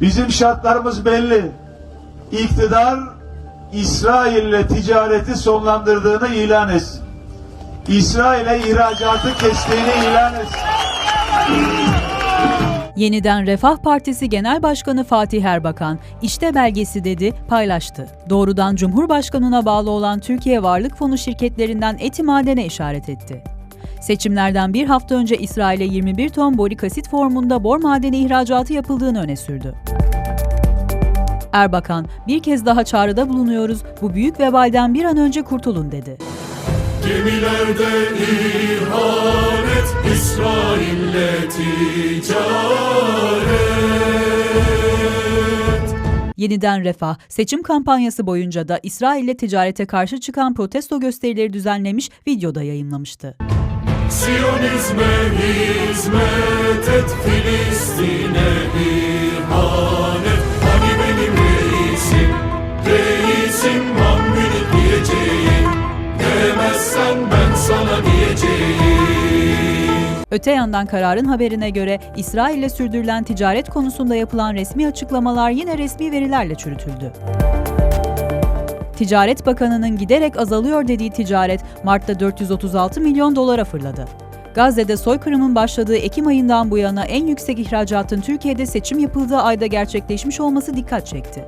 Bizim şartlarımız belli. İktidar İsrail'le ticareti sonlandırdığını ilan etsin. İsrail'e ihracatı kestiğini ilan etsin. Yeniden Refah Partisi Genel Başkanı Fatih Erbakan, işte belgesi dedi, paylaştı. Doğrudan Cumhurbaşkanına bağlı olan Türkiye Varlık Fonu şirketlerinden eti madene işaret etti. Seçimlerden bir hafta önce İsrail'e 21 ton borik asit formunda bor madeni ihracatı yapıldığını öne sürdü. Erbakan, bir kez daha çağrıda bulunuyoruz, bu büyük vebalden bir an önce kurtulun dedi. Gemilerde ihanet, İsrail'le ticaret. Yeniden Refah, seçim kampanyası boyunca da İsrail'le ticarete karşı çıkan protesto gösterileri düzenlemiş, videoda yayınlamıştı. Siyonizme hizmet et, Filistin'e ihanet. Hani benim reisim, reisim Mahmud diyeceğim. Demezsen ben sana diyeceğim. Öte yandan kararın haberine göre İsrail ile sürdürülen ticaret konusunda yapılan resmi açıklamalar yine resmi verilerle çürütüldü. Ticaret Bakanı'nın giderek azalıyor dediği ticaret Mart'ta 436 milyon dolara fırladı. Gazze'de soykırımın başladığı Ekim ayından bu yana en yüksek ihracatın Türkiye'de seçim yapıldığı ayda gerçekleşmiş olması dikkat çekti.